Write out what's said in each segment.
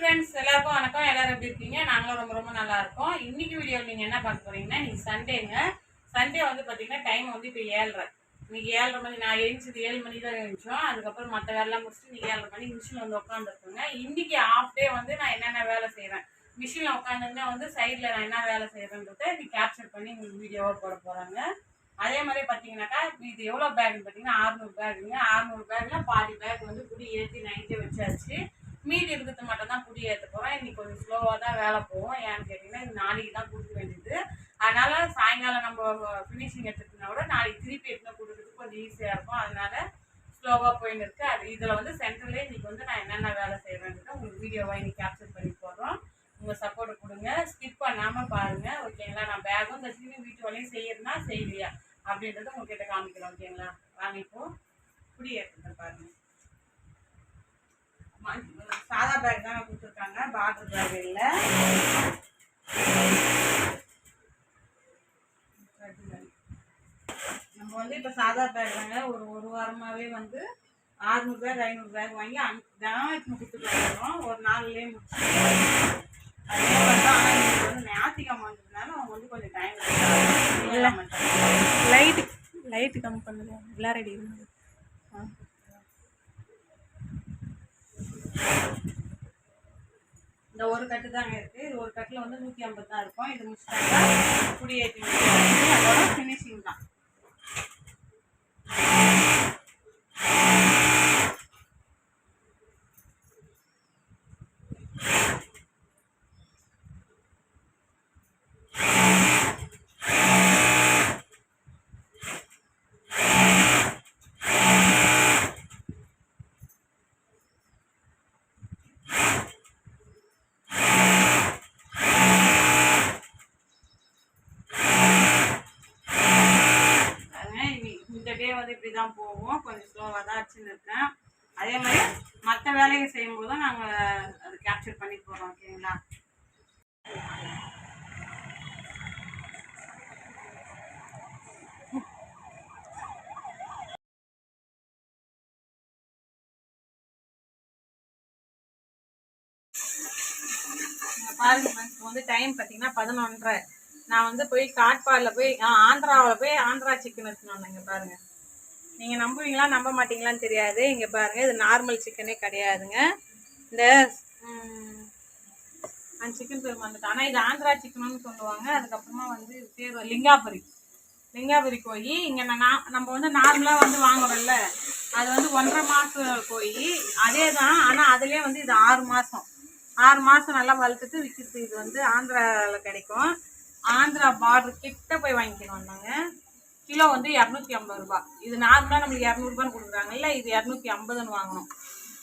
Friends எல்லாருக்கும் வணக்கம். எல்லாரும் எப்படி இருக்கீங்க? நாங்களும் ரொம்ப ரொம்ப நல்லா இருக்கோம். இன்னைக்கு வீடியோ நீங்கள் என்ன பார்க்க போறீங்கன்னா இன்னைக்கு சண்டேங்க. சண்டே வந்து பார்த்தீங்கன்னா டைம் வந்து இப்போ ஏழரை. இன்னைக்கு ஏழரை மணி நான் எழுந்தது ஏழு மணி தான் எழுந்தோம் அதுக்கப்புறம் மற்ற வேலைலாம் முடிச்சுட்டு நீங்கள் ஏழரை மணி மிஷினில் வந்து உட்காந்துருக்குங்க இன்னைக்கு ஆஃப் டே வந்து நான் என்னென்ன வேலை செய்கிறேன் மிஷினில் உட்காந்துருந்தா வந்து சைடில் நான் என்ன வேலை செய்கிறேன்றத இன்னைக்கு கேப்சர் பண்ணி உங்களுக்கு வீடியோவாக போட போகிறாங்க அதே மாதிரி பார்த்தீங்கன்னாக்கா இது எவ்வளோ பேக்னு பார்த்தீங்கன்னா அறுநூறு பேக்குங்க அறுநூறு பேக்கில் பாதி பேக் வந்து குடி ஏற்றி நைட்டே வச்சாச்சு. மீதி இருக்கிறது மட்டும் தான் குடி ஏற்ற போகிறோம் இன்னைக்கு கொஞ்சம் ஸ்லோவாக தான் வேலை போகும். ஏன்னு கேட்டிங்கன்னா இது நாளைக்கு தான் கொடுக்க வேண்டியது. அதனால சாயங்காலம் நம்ம ஃபினிஷிங் எடுத்துக்கிட்டா கூட நாளைக்கு திருப்பி எடுத்து கொடுக்குறதுக்கு கொஞ்சம் ஈஸியாக இருக்கும். அதனால ஸ்லோவாக போயின்னு இருக்கு. அது இதில் வந்து சென்டர்லேயே இன்னைக்கு வந்து நான் என்னென்ன வேலை செய்கிறேன்றதை உங்களுக்கு வீடியோவாக இன்னைக்கு கேப்சர் பண்ணி போடுறோம். உங்கள் சப்போர்ட் கொடுங்க. ஸ்கிப் பண்ணாமல் பாருங்கள் ஓகேங்களா நான் பேகும் தச்சுன்னு வீட்டு வேலையும் செய்யறதுனா செய்யலையா? அப்படின்றத உங்ககிட்ட காமிக்கிறோம் ஓகேங்களா வாங்க இப்போ குடி எடுத்துட்டு பாருங்க ம- சாதா பேக் தானே கொடுத்துருக்காங்க? பார்டர் பேக் இல்லை. நம்ம வந்து இப்போ சாதா பேக் தாங்க. ஒரு ஒரு வாரமாகவே வந்து ஆறுநூறு பேக் ஐநூறு பேக் வாங்கி அன் தினம் கொடுத்துட்டு ஒரு நாள்லேயே முடிச்சு அதே மாதிரி தான் ஆனால் இன்னைக்கு வந்து ஞாயிற்றுக்கிழமை வந்ததுனால அவங்க வந்து கொஞ்சம் டைம் இல்லை லைட்டு லைட்டு கம்மி பண்ணுது எல்லாம் ரெடி இருந்தது. இந்த ஒரு கட்டு தாங்க இருக்குது இது ஒரு கட்டில் வந்து நூற்றி ஐம்பது தான் இருக்கும். இது முடிச்சிட்டாங்க குடியேற்றி முடிச்சாச்சு. அதோட ஃபினிஷிங் தான் பாருங்க, இனி இந்த டே வந்து இப்படி தான் போகும் கொஞ்சம் ஸ்லோவாக தான் வச்சுன்னு இருக்கேன் அதே மாதிரி மற்ற வேலையை செய்யும்போது நாங்கள் அது கேப்சர் பண்ணி போகிறோம் ஓகேங்களா பாருங்க இப்போ வந்து டைம் பார்த்தீங்கன்னா பதினொன்றரை. நான் வந்து போய் காட்பாடில் போய் ஆந்திராவில் போய் ஆந்திரா சிக்கன் எடுத்துன்னு வந்தேங்க பாருங்க. நீங்கள் நம்புவீங்களா நம்ப மாட்டீங்களான்னு தெரியாது. இங்கே பாருங்கள் இது நார்மல் சிக்கனே கிடையாதுங்க. இந்த அந்த சிக்கன் பேர் வந்துட்டு ஆனால் இது ஆந்திரா சிக்கனுன்னு சொல்லுவாங்க. அதுக்கப்புறமா வந்து பேர் லிங்காபுரி. லிங்காபுரி கோழி இங்கே நான் நம்ம வந்து நார்மலாக வந்து வாங்குறோம்ல. அது வந்து ஒன்றரை மாதம் கோழி. அதே தான் ஆனால் அதுலேயே வந்து இது ஆறு மாதம் ஆறு மாதம் நல்லா வளர்த்துட்டு விற்கிறது இது வந்து ஆந்திராவில் கிடைக்கும். ஆந்திரா பார்டர் கிட்ட போய் வாங்கிக்கணும் நாங்கள் கிலோ வந்து இரநூத்தி ஐம்பது ரூபா. இது நார்மலாக நம்மளுக்கு இரநூறுபான்னு கொடுக்குறாங்கல்ல இது இரநூத்தி ஐம்பதுன்னு வாங்கணும்.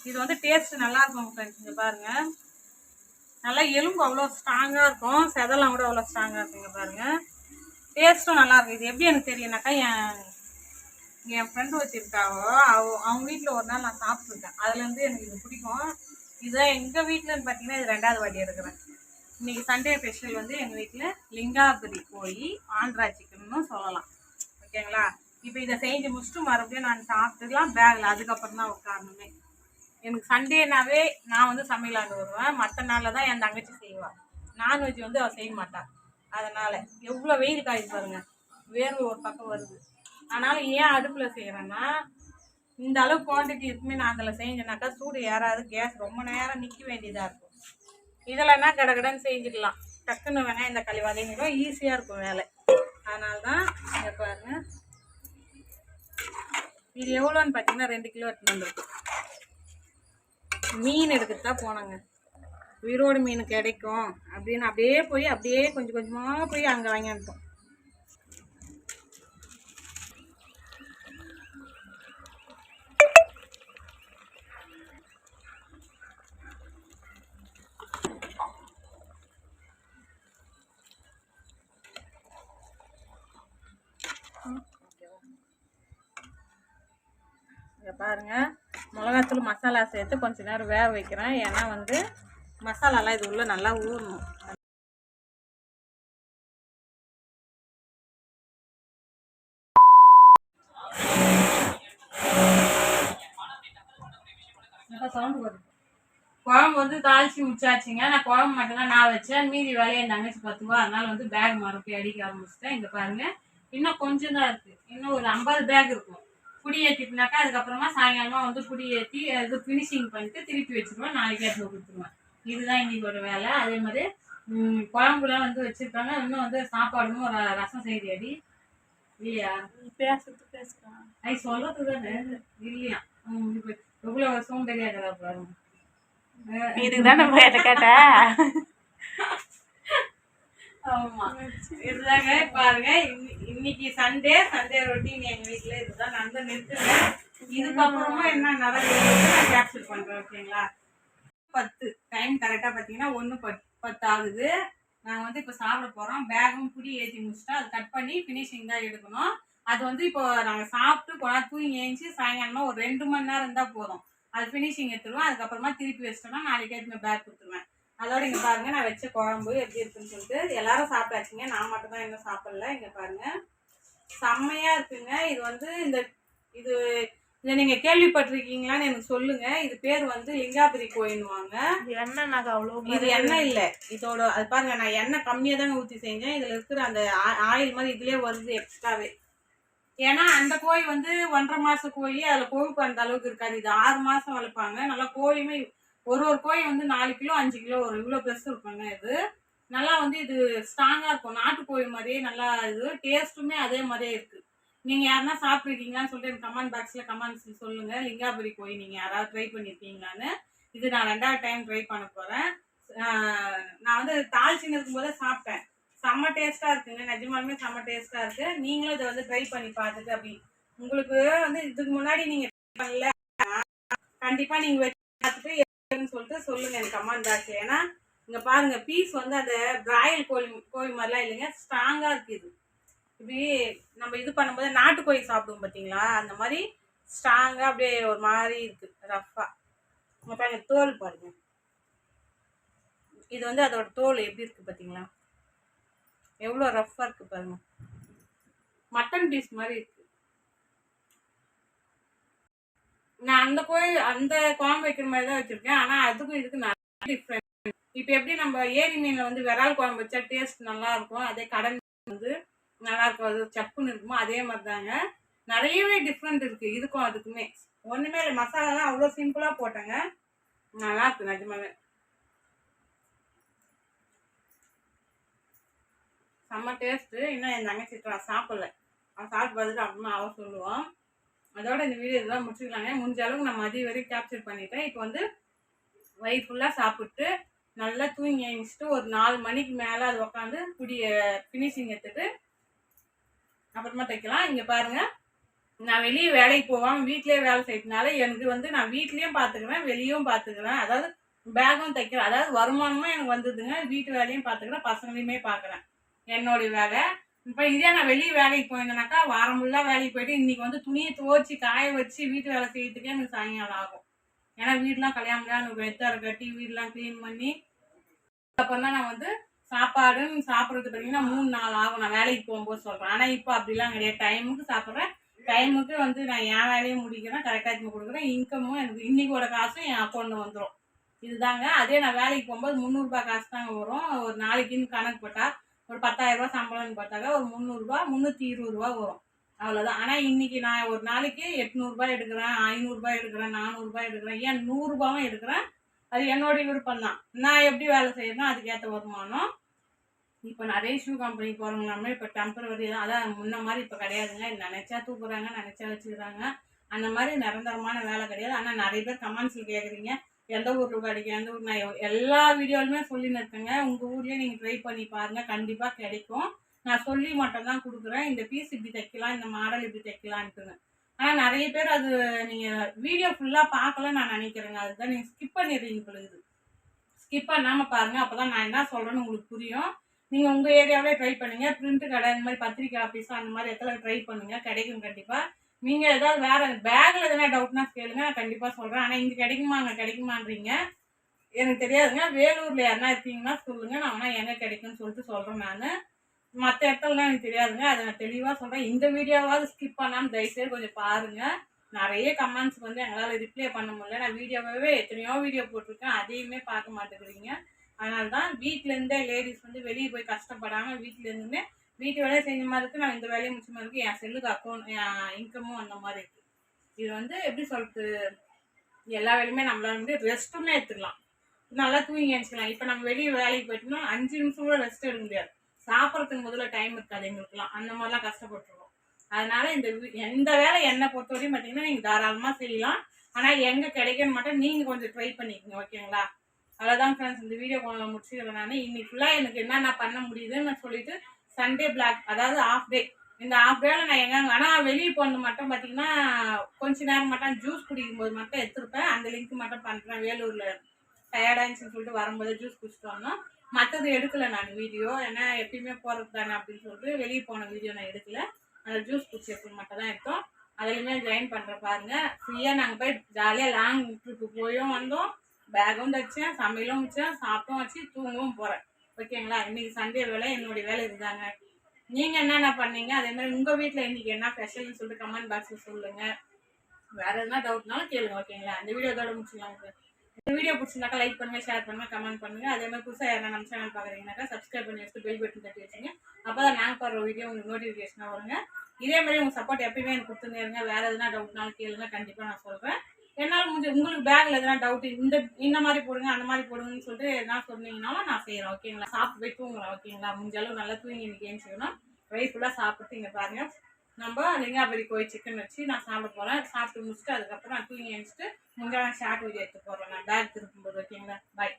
இது வந்து டேஸ்ட் நல்லா இருக்கும் ஃப்ரெண்ட்ஸ் இங்கே பாருங்கள் நல்லா எலும்பு அவ்வளோ ஸ்ட்ராங்காக இருக்கும். செதலாம் கூட அவ்வளோ ஸ்ட்ராங்காக இருக்குங்க பாருங்கள் டேஸ்ட்டும் நல்லாயிருக்கும் இது எப்படி எனக்கு தெரியும்னாக்கா என் என் ஃப்ரெண்டு வச்சுருக்காவோ அவ. அவங்க வீட்டில் ஒரு நாள் நான் சாப்பிட்ருக்கேன் அதுலேருந்து எனக்கு இது பிடிக்கும். இதுதான் எங்கள் வீட்டில்னு பார்த்தீங்கன்னா இது ரெண்டாவது வாட்டி எடுக்கிறேன். இன்னைக்கு சண்டே ஸ்பெஷல் வந்து எங்கள் வீட்டில் லிங்காபுரி கோழி ஆந்திரா சிக்கன்னு சொல்லலாம். ஓகேங்களா? இப்போ இதை செஞ்சு முடிச்சுட்டு மறுபடியும் நான் சாப்பிட்டுக்கலாம் பேக்கில் அதுக்கப்புறம் தான் உட்காரணுமே எனக்கு சண்டேனாவே நான் வந்து சமையலாண்டு வருவேன். மற்ற நாளில் தான் என் தங்கச்சி செய்வாள் நான்வெஜ் வந்து அவள் செய்ய மாட்டாள் அதனால் எவ்வளோ வெயில் காய்ச்சி பாருங்க. வேர்வை ஒரு பக்கம் வருது. அதனால் ஏன் அடுப்பில் செய்கிறேன்னா இந்த அளவு குவான்டிட்டி இருக்குமே நான் அதில் செஞ்சேனாக்கா சூடு ஏறாது கேஸ் ரொம்ப நேரம் நிற்க வேண்டியதாக இருக்கும். இதெல்லாம்னா கடகடன்னு செஞ்சுக்கலாம். டக்குன்னு வேணால் இந்த களி வதங்கிடும் ஈஸியாக இருக்கும் வேலை. அதனால தான் இங்கே பாருங்க. இது எவ்வளோன்னு பார்த்தீங்கன்னா ரெண்டு கிலோ எடுத்துன்னு வந்திருக்கு. மீன் எடுத்துட்டு தான் போனாங்க. உயிரோடு மீன் கிடைக்கும் அப்படின்னு அப்படியே போய் அப்படியே கொஞ்சம் கொஞ்சமாக போய் அங்கே வாங்கி அனுப்போம் பாருங்க. மிளகாத்தூள் மசாலா சேர்த்து கொஞ்ச நேரம் வேக வைக்கிறேன். ஏன்னா வந்து மசாலாலாம் இது உள்ளே நல்லா ஊறணும். குழம்பு வந்து தாளிச்சு முடிச்சாச்சுங்க. நான் குழம்பு மட்டும்தான் நான் வச்சேன். மீதி வேலையை என் தங்கச்சி பத்துவா அதனால வந்து பேக் மறுபடியும் அடிக்க ஆரம்பிச்சிட்டேன். இங்க பாருங்க. இன்னும் கொஞ்சம் தான் இருக்கு. இன்னும் ஒரு ஐம்பது பேக் இருக்கும். புடி ஏற்றிட்டுனாக்கா அதுக்கப்புறமா சாயங்காலமா வந்து புடி ஏற்றி இது ஃபினிஷிங் பண்ணிட்டு திருப்பி வச்சிருவேன் நாளைக்கு எடுத்து கொடுத்துருவேன் இதுதான் இன்னைக்கோட வேலை. அதே மாதிரி குழம்புலாம் வந்து வச்சிருக்காங்க. இன்னும் வந்து சாப்பாடும் ஒரு ரசம் செய்தி அடி. இல்லையா? பேசுறது பேசுறான். ஐ சொல்றது தானே இல்லையா எவ்வளோ வருஷம் தெரியாதா பாருங்க இதுக்கு தான் நம்ம என்கிட்ட கேட்ட? ஆமா. இதுதாங்க பாருங்க இன்னைக்கு சண்டே சண்டே ரொட்டீன் எங்க வீட்டுல இதுதான். நடந்து நிறுத்துங்க. இதுக்கப்புறமா என்ன நடக்குது? நான் கேப்சர் பண்றேன் ஓகேங்களா பத்து. டைம் கரெக்டா பாத்தீங்கன்னா ஒன்னு பத் பத்து ஆகுது நாங்க வந்து இப்ப சாப்பிட போறோம். பேகும் புடி ஏத்தி முடிச்சுட்டா அது கட் பண்ணி ஃபினிஷிங் தான் எடுக்கணும். அது வந்து இப்போ நாங்க சாப்பிட்டு கொஞ்ச தூங்கி ஏஞ்சி சாயங்காலமா ஒரு ரெண்டு மணி நேரம் இருந்தா போதும். அது ஃபினிஷிங் எடுத்துருவோம் அதுக்கப்புறமா திருப்பி வச்சிட்டோம்னா நாளைக்கு எடுத்து பேக் கொடுத்துருவேன். அதோட இங்க பாருங்க நான் வச்ச குழம்பு எப்படி இருக்குன்னு சொல்லிட்டு எல்லாரும் சாப்பிட்டாச்சுங்க. நான் மட்டும் தான் இன்னும் சாப்பிடல. இங்க பாருங்க. செம்மையா இருக்குங்க. இது வந்து இந்த இது இதை நீங்க கேள்விப்பட்டிருக்கீங்களான்னு எனக்கு சொல்லுங்க. இது பேர் வந்து லிங்காபுரி கோயின்வாங்க இது என்ன நாங்க அவ்வளோ இது எண்ணெய் இல்ல. இதோட அது பாருங்க நான் எண்ணெய் கம்மியா தாங்க ஊத்தி செஞ்சேன். இதுல இருக்கிற அந்த ஆயில் மாதிரி இதுலயே வருது எக்ஸ்ட்ராவே ஏன்னா அந்த கோழி வந்து ஒன்றரை மாச கோழி அதுல கொழுப்பு அந்த அளவுக்கு இருக்காது. இது ஆறு மாசம் வளர்ப்பாங்க. நல்லா கோழியுமே ஒரு ஒரு கோழி வந்து நாலு கிலோ அஞ்சு கிலோ ஒரு இவ்வளோ ப்ளஸ் இருக்குங்க இது. நல்லா வந்து இது ஸ்ட்ராங்காக இருக்கும். நாட்டுக்கோழி மாதிரியே நல்லா இது டேஸ்ட்டுமே அதே மாதிரியே இருக்குது நீங்கள் யாருன்னா சாப்பிட்ருக்கீங்களான்னு சொல்லிட்டு எனக்கு கமெண்ட் பாக்ஸில் கமெண்ட்ஸ் சொல்லுங்கள் லிங்காபுரி கோழி நீங்கள் யாராவது ட்ரை பண்ணியிருக்கீங்களான்னு இது நான் ரெண்டாவது டைம் ட்ரை பண்ண போகிறேன் நான் வந்து தாளிச்சின்னு இருக்கும்போதே சாப்பிட்டேன். செம்ம டேஸ்ட்டாக இருக்குங்க. நிஜமாலுமே செம்ம டேஸ்ட்டாக இருக்குது நீங்களும் இதை வந்து ட்ரை பண்ணி பார்த்துட்டு அப்படி உங்களுக்கு வந்து இதுக்கு முன்னாடி நீங்கள் பண்ணல. கண்டிப்பாக நீங்கள் வச்சு பார்த்துட்டு சொல்லுங்கள் சொல்லுங்க எனக்கு கமெண்ட் பாக்ஸ்ல ஏன்னா இங்கே பாருங்க பீஸ் வந்து அந்த பிராயில் கோழி கோழி மாதிரிலாம் இல்லைங்க ஸ்ட்ராங்காக இருக்குது இப்படி நம்ம இது பண்ணும்போது நாட்டுக்கோழி சாப்பிடுவோம் பார்த்தீங்களா அந்த மாதிரி ஸ்ட்ராங்காக அப்படியே ஒரு மாதிரி இருக்குது ரஃப்பாக இங்கே பாருங்க தோல் பாருங்க. இது வந்து அதோட தோல் எப்படி இருக்குது பார்த்தீங்களா எவ்வளோ ரஃப்பாக இருக்குது பாருங்க. மட்டன் பீஸ் மாதிரி இருக்குது நான் அந்த கோயில் அந்த குழம்பு வைக்கிற மாதிரி தான் வச்சிருக்கேன். ஆனா அதுக்கும் இதுக்கு நல்லா டிஃப்ரெண்ட் இப்போ எப்படி நம்ம ஏரி மீன்ல வந்து விரால் குழம்பு வச்சா டேஸ்ட் நல்லா இருக்கும் அதே கடன் வந்து நல்லா இருக்கும் அது சப்புன்னு இருக்குமோ அதே மாதிரி தாங்க நிறையவே டிஃப்ரெண்ட் இருக்கு இதுக்கும் அதுக்குமே. ஒண்ணுமே இல்லை மசாலாலாம் அவ்வளோ சிம்பிளா போட்டாங்க. நல்லா இருக்கு நிஜமாவே. செம்ம டேஸ்ட்டு இன்னும் என் தங்கச்சி நான் சாப்பிடல. அவன் சாப்பிட்டு பார்த்துட்டு அப்புறமா அவன் சொல்லுவான் அதோட இந்த வீடியோ இதெல்லாம் முடிச்சுக்கலாங்க. முடிஞ்ச அளவுக்கு நான் மதிய வரைக்கும் கேப்சர் பண்ணிட்டேன். இப்போ வந்து வயிறு ஃபுல்லாக சாப்பிட்டு நல்லா தூங்கி எழுந்திச்சிட்டு ஒரு நாலு மணிக்கு மேலே அது உட்காந்து குடிய ஃபினிஷிங் எடுத்துட்டு அப்புறமா தைக்கலாம். இங்கே பாருங்க. நான் வெளியே வேலைக்கு போவேன் வீட்லேயே வேலை செய்யறதுனால எனக்கு வந்து நான் வீட்லேயும் பார்த்துக்குறேன் வெளியும் பார்த்துக்குறேன் அதாவது பேகும் தைக்கிறேன். அதாவது வருமானமும் எனக்கு வந்ததுங்க. வீட்டு வேலையும் பார்த்துக்கிறேன் பசங்களையுமே பார்க்குறேன் என்னுடைய வேலை. இப்போ இதே நான் வெளியே வேலைக்கு போயிருந்தேனாக்கா வாரம் ஃபுல்லாக வேலைக்கு போயிட்டு இன்றைக்கி வந்து துணியை துவச்சி காய வச்சு வீட்டு வேலை செய்யறதுக்கே எனக்கு சாயங்காலம் ஆகும். ஏன்னா வீடெலாம் கல்யாணம் வெத்தரை கட்டி வீடெலாம் க்ளீன் பண்ணி அப்புறம் தான் நான் வந்து சாப்பாடுன்னு சாப்பிட்றது பார்த்தீங்கன்னா மூணு நாள் ஆகும். நான் வேலைக்கு போகும்போது சொல்கிறேன் ஆனால் இப்போ அப்படிலாம் கிடையாது. டைமுக்கு சாப்பிட்றேன். டைமுக்கு வந்து நான் என் வேலையும் முடிக்கிறேன் கரெக்டாக எடுத்து கொடுக்குறேன். இன்கமும் எனக்கு இன்றைக்கோட காசும் என் அக்கௌண்ட்டில் வந்துடும் இதுதாங்க. அதே நான் வேலைக்கு போகும்போது முந்நூறுரூபா காசு தாங்க வரும். ஒரு நாளைக்குன்னு கணக்கு போட்டால் ஒரு பத்தாயிரம் சம்பளம்னு பார்த்தாக்கா ஒரு முந்நூறுரூபா முந்நூற்றி இருபது ரூபா வரும். அவ்வளோதான் ஆனால் இன்றைக்கி நான் ஒரு நாளைக்கு எட்நூறுபா எடுக்கிறேன் ஐநூறுரூபா எடுக்கிறேன் நானூறுரூபா எடுக்கிறேன் ஏன் நூறுரூபாவும் எடுக்கிறேன்? அது என்னோட விருப்பம் தான் நான் எப்படி வேலை செய்யறேனோ அதுக்கேற்ற வருமானம். இப்போ நிறைய ஷூ கம்பெனி போகிறவங்களாமே இப்போ டெம்பரவரி தான். அதான் முன்ன மாதிரி இப்போ கிடையாதுங்க. நினச்சா தூக்குறாங்க நினச்சா வச்சுக்கிறாங்க. அந்த மாதிரி நிரந்தரமான வேலை கிடையாது. ஆனால் நிறைய பேர் கமெண்ட்ஸில் கேட்குறீங்க எந்த ஊர் கிடைக்கும் எந்த ஊர் நான் எல்லா வீடியோலுமே சொல்லின்னு இருக்கேங்க உங்கள் ஊர்லேயே நீங்கள் ட்ரை பண்ணி பாருங்கள் கண்டிப்பாக கிடைக்கும். நான் சொல்லி மட்டும் தான் கொடுக்குறேன். இந்த பீஸ் இப்படி தைக்கலாம் இந்த மாடல் இப்படி தைக்கலான்ட்டுங்க ஆனால் நிறைய பேர் அது நீங்கள் வீடியோ ஃபுல்லாக பார்க்கல நான் நினைக்கிறேங்க. அதுதான் நீங்கள் ஸ்கிப் பண்ணிடுறீங்க பொழுது ஸ்கிப் பண்ணாமல் பாருங்கள் அப்போ தான் நான் என்ன சொல்கிறேன்னு உங்களுக்கு புரியும். நீங்கள் உங்கள் ஏரியாவிலே ட்ரை பண்ணுங்கள் பிரிண்ட் கடை இந்த மாதிரி பத்திரிக்கை ஆஃபீஸ் அந்த மாதிரி இடத்துல ட்ரை பண்ணுங்கள் கிடைக்கும் கண்டிப்பாக நீங்கள் ஏதாவது வேறு பேக்கில் எதனா டவுட்னா கேளுங்க நான் கண்டிப்பாக சொல்கிறேன் ஆனால் இங்கே கிடைக்குமா அங்கே கிடைக்குமான்றீங்க. எனக்கு தெரியாதுங்க. வேலூரில் யாருனா இருக்கீங்கன்னா சொல்லுங்கள் நான் வேணா எங்கே கிடைக்கும்னு சொல்லிட்டு சொல்கிறேன் நான். மற்ற இடத்துலலாம் எனக்கு தெரியாதுங்க. அதை நான் தெளிவாக சொல்கிறேன் இந்த வீடியோவாவது ஸ்கிப் பண்ணாமல் தயவுசெய்து கொஞ்சம் பாருங்கள் நிறைய கமெண்ட்ஸ் வந்து எங்களால் ரிப்ளை பண்ண முடியல. நான் வீடியோவே எத்தனையோ வீடியோ போட்டிருக்கேன். அதையுமே பார்க்க மாட்டேங்கிறீங்க. அதனால தான் வீட்டிலேருந்தே லேடிஸ் வந்து வெளியே போய் கஷ்டப்படாமல் வீட்டிலேருந்துமே வீட்டு வேலையை செஞ்ச மாதிரி இருக்குது நான் இந்த வேலையும் மாதிரி இருக்குது என் செல்லுக்கு அக்கௌண்ட் என் இன்கமும் அந்த மாதிரி இருக்குது இது வந்து எப்படி சொல்கிறது எல்லா வேலையுமே நம்மளால வந்து ரெஸ்ட்டுமே எடுத்துக்கலாம். நல்லா தூங்கி எழுச்சிக்கலாம் இப்போ நம்ம வெளியே வேலைக்கு போயிட்டோம்னா அஞ்சு நிமிஷம் கூட ரெஸ்ட் எடுக்க முடியாது. சாப்பிட்றதுக்கு முதல்ல டைம் இருக்காது எங்களுக்குலாம் அந்த மாதிரிலாம் கஷ்டப்பட்டுருவோம் அதனால இந்த எந்த வேலை என்னை பொறுத்தவரையும் பார்த்தீங்கன்னா நீங்கள் தாராளமாக செய்யலாம். ஆனால் எங்கே கிடைக்கணும் மாட்டோம் நீங்கள் கொஞ்சம் ட்ரை பண்ணிக்கோங்க ஓகேங்களா? அவ்வளோதான் ஃப்ரெண்ட்ஸ் இந்த வீடியோ முடிச்சுக்கிறேன் நான். இன்னைக்கு ஃபுல்லாக எனக்கு என்னென்ன பண்ண முடியுதுன்னு நான் சொல்லிட்டு சண்டே பிளாக் அதாவது ஆஃப் டே இந்த ஆஃப் டேல நான் எங்க ஆனால் வெளியே போனது மட்டும் பார்த்தீங்கன்னா கொஞ்ச நேரம் மட்டும் ஜூஸ் குடிக்கும்போது மட்டும் எடுத்துருப்பேன். அந்த லிங்க் மட்டும் பண்ணுறேன் வேலூரில் டயர்டாயிடுச்சுன்னு சொல்லிட்டு வரும்போது ஜூஸ் குடிச்சிட்டு வந்தோம். மற்றது எடுக்கல நான் வீடியோ. ஏன்னா எப்பயுமே போகிறது தானே அப்படின்னு சொல்லிட்டு வெளியே போன வீடியோ நான் எடுக்கல. அந்த ஜூஸ் குடிச்சது மட்டும் தான் எடுத்தோம். அதுலேயுமே ஜாயின் பண்ணுற பாருங்க. ஃப்ரீயாக நாங்கள் போய் ஜாலியாக லாங் ட்ரிப்பு போயும் வந்தோம். பேகும் தைச்சேன் சமையலும் வச்சேன் சாப்பிட்டும் வச்சு தூங்கவும் போகிறேன் ஓகேங்களா? இன்னைக்கு சண்டே வேலை என்னுடைய வேலை இதுதாங்க. நீங்கள் என்னென்ன பண்ணீங்க? அதே மாதிரி உங்கள் வீட்டில் இன்னைக்கு என்ன ஸ்பெஷல்னு சொல்லிட்டு கமெண்ட் பாக்ஸில் சொல்லுங்கள் வேறு எதுனா டவுட்னாலும் கேளுங்க ஓகேங்களா? அந்த வீடியோ இதோட முடிச்சுக்கலாம். சார் இந்த வீடியோ பிடிச்சிருந்தாக்கா லைக் பண்ணுங்க ஷேர் பண்ணுங்க கமெண்ட் பண்ணுங்க. அதே மாதிரி புதுசாக யாரும் நம்ம சேனல் பார்க்குறீங்கனாக்கா சப்ஸ்கிரைப் பண்ணி வச்சுட்டு பெல் பட்டன் தட்டி வச்சுங்க. அப்போ தான் நாங்கள் போடுற வீடியோ உங்களுக்கு நோட்டிஃபிகேஷனாக வருங்க. இதே மாதிரி உங்கள் சப்போர்ட் எப்பயுமே எனக்கு கொடுத்துருங்க இருங்க. எதுனா டவுட்னாலும் கேளுங்க. கண்டிப்பாக நான் சொல்கிறேன் என்னால் முடிஞ்ச உங்களுக்கு பேக்கில் எதனா டவுட் இந்த இந்த மாதிரி போடுங்க அந்த மாதிரி போடுங்கன்னு சொல்லிட்டு என்ன சொன்னீங்கன்னாலும் நான் செய்கிறேன் ஓகேங்களா சாப்பிட்டு போய் தூங்குறேன் ஓகேங்களா முடிஞ்ச அளவு நல்லா தூங்கி இன்னைக்கு ஏஞ்சிக்கணும். வயிறு ஃபுல்லாக சாப்பிட்டு இங்கே பாருங்க. நம்ம லிங்காபுரி கோயில் சிக்கன் வச்சு நான் சாப்பிட போகிறேன் சாப்பிட்டு முடிச்சுட்டு அதுக்கப்புறம் நான் தூங்கி எழுந்துட்டு முன்னாடி ஷார்ட் வீடியோ எடுத்து போடுறேன். நான் பேக் திருப்பும்போது ஓகேங்களா பாய்